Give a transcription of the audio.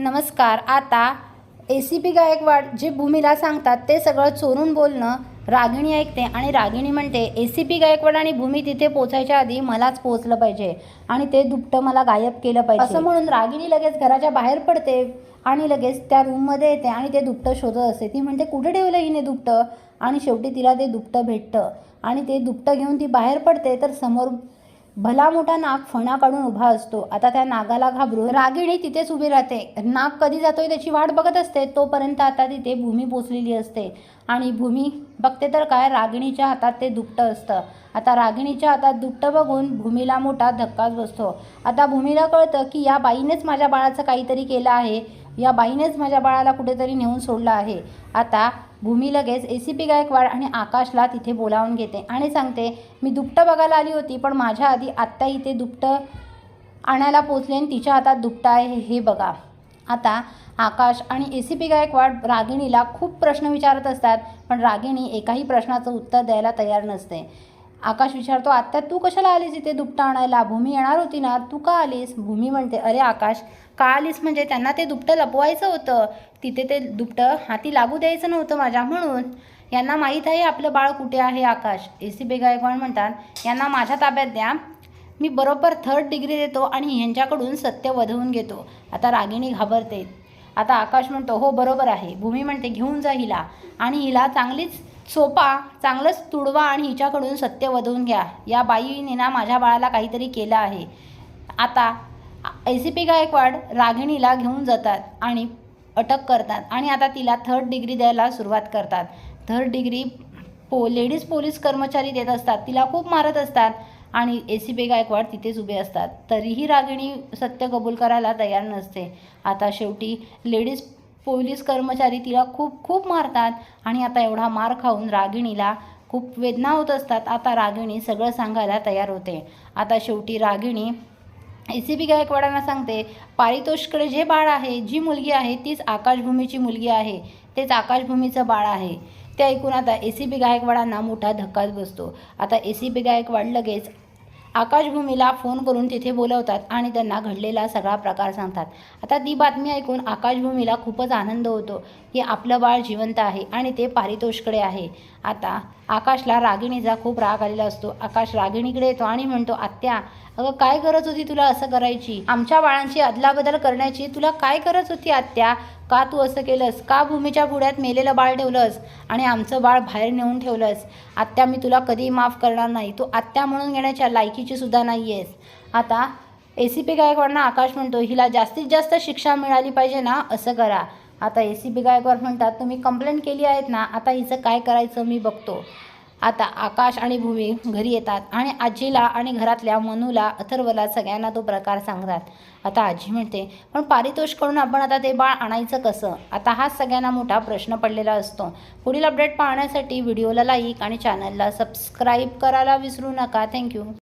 नमस्कार आता A C P Gaikwad जे भूमीला सांगतात ते सगळं चोरून बोलणं रागिणी ऐकते आणि रागिणी म्हणते ए सी पी गायकवाड आणि भूमी तिथे पोचायच्या आधी मलाच पोचलं पाहिजे आणि ते दुपटं मला गायब केलं पाहिजे. असं म्हणून रागिणी लगेच घराच्या बाहेर पडते आणि लगेच त्या रूममध्ये येते आणि ते दुपटं शोधत असते. ती म्हणते कुठे ठेवलं हिने दुपटं? आणि शेवटी तिला ते दुपटं भेटतं आणि ते दुपटं घेऊन ती बाहेर पडते तर समोर भला मोठा नाग फणा काढून उभा असतो. आता त्या नागाला घाबरून रागिणी तिथेच उभी राहते. नाग कधी जातोय त्याची वाट बघत असते तोपर्यंत आता तिथे भूमी पोचलेली असते. आणि भूमी बघते तर काय रागिणीच्या हातात ते दुपटं असतं. आता रागिणीच्या हातात दुपटं बघून भूमीला मोठा धक्काच बसतो. आता भूमीला कळतं की या बाईनेच माझ्या बाळाचं काहीतरी केलं आहे. या बाईनेच माझ्या बाळाला कुठेतरी नेऊन सोडलं आहे. आता भूमी लगेच ए सी पी गायकवाड आणि आकाशला तिथे बोलावून घेते आणि सांगते मी दुपटं बघायला आली होती पण माझ्या आधी आत्ता इथे दुपटं आणायला पोचले आणि तिच्या हातात दुपटं आहे हे बघा. आता आकाश आणि ए सी पी गायकवाड रागिणीला खूप प्रश्न विचारत असतात पण रागिणी एकाही प्रश्नाचं उत्तर द्यायला तयार नसते. आकाश विचारतो आत्ता तू कशाला आलीस इथे दुपटं आणायला? भूमी येणार होती ना? तू का आलीस? भूमी म्हणते अरे आकाश का आलीस म्हणजे त्यांना ते दुपटं लपवायचं होतं. तिथे ते दुपटं हाती लागू द्यायचं नव्हतं माझ्या म्हणून. यांना माहीत आहे आपलं बाळ कुठे आहे आकाश? ए सी बेगायकवाड म्हणतात यांना माझ्या ताब्यात द्या. मी बरोबर थर्ड डिग्री देतो आणि ह्यांच्याकडून सत्य वधवून घेतो. आता रागिणी घाबरते. आता आकाश म्हणतो हो बरोबर आहे. भूमी म्हणते घेऊन जा हिला. आणि हिला चांगलीच सोपा चांगलंच तुडवा आणि हिच्याकडून सत्य वधवून घ्या. या बाईने ना माझ्या बाळाला काहीतरी केलं आहे. आता ए सी पी गायकवाड रागिणीला घेऊन जातात आणि अटक करतात आणि आता तिला थर्ड डिग्री द्यायला सुरुवात करतात. थर्ड डिग्री पो लेडीज पोलीस कर्मचारी देत असतात. तिला खूप मारत असतात आणि ए सी पी गायकवाड तिथेच उभे असतात. तरीही रागिणी सत्य कबूल करायला तयार नसते. आता शेवटी लेडीज पोलीस कर्मचारी तिला खूप खूप मारतात आणि आता एवढा मार खाऊन रागिणीला खूप वेदना होत असतात. आता रागिणी सगळं सांगायला तयार होते. आता शेवटी रागिणी ए सी बी गायकवाडांना सांगते पारितोषकडे जे बाळ आहे जी मुलगी आहे तीच आकाशभूमीची मुलगी आहे. तेच आकाशभूमीचं बाळ आहे. ते ऐकून आता ए सी बी गायकवाडांना मोठा धक्काच बसतो. आता ए सी बी गायकवाड लगेच आकाशभूमीला फोन करून तिथे बोलवतात आणि त्यांना घडलेला सगळा प्रकार सांगतात. आता ती बातमी ऐकून आकाशभूमीला खूपच आनंद होतो की आपलं बाळ जिवंत आहे आणि ते पारितोषकडे आहे. आता आकाशला रागिणीचा खूप राग आलेला असतो. आकाश रागिणीकडे येतो आणि म्हणतो आत्या अगं काय गरज होती तुला असं करायची? आमच्या बाळांची अदलाबदल करण्याची तुला काय गरज होती आत्या? का तू असं केलंस? का भूमीच्या पुढ्यात मेलेलं बाळ ठेवलंस आणि आमचं बाळ बाहेर नेऊन ठेवलंस? आत्या मी तुला कधीही माफ करणार नाही. तू आत्या म्हणून घेण्याच्या लायकीची सुद्धा नाही आहेस आता ए सी पी गायकवाडना आकाश म्हणतो हिला जास्तीत जास्त शिक्षा मिळाली पाहिजे ना असं करा. आता ए सी पी गायकवाड म्हणतात तुम्ही कंप्लेंट केली आहेत ना आता हिचं काय करायचं मी बघतो. आता आकाश आणि भूमी घरी येतात आणि आजीला आणि घरातल्या मनूला अथर्वला सगळ्यांना तो प्रकार सांगतात. आता आजी म्हणते पण पारितोषकडून आपण आता ते बाळ आणायचं कसं? आता हाच सगळ्यांना मोठा प्रश्न पडलेला असतो. पुढील अपडेट पाहण्यासाठी व्हिडिओला लाईक आणि चॅनलला सबस्क्राईब करायला विसरू नका. थँक्यू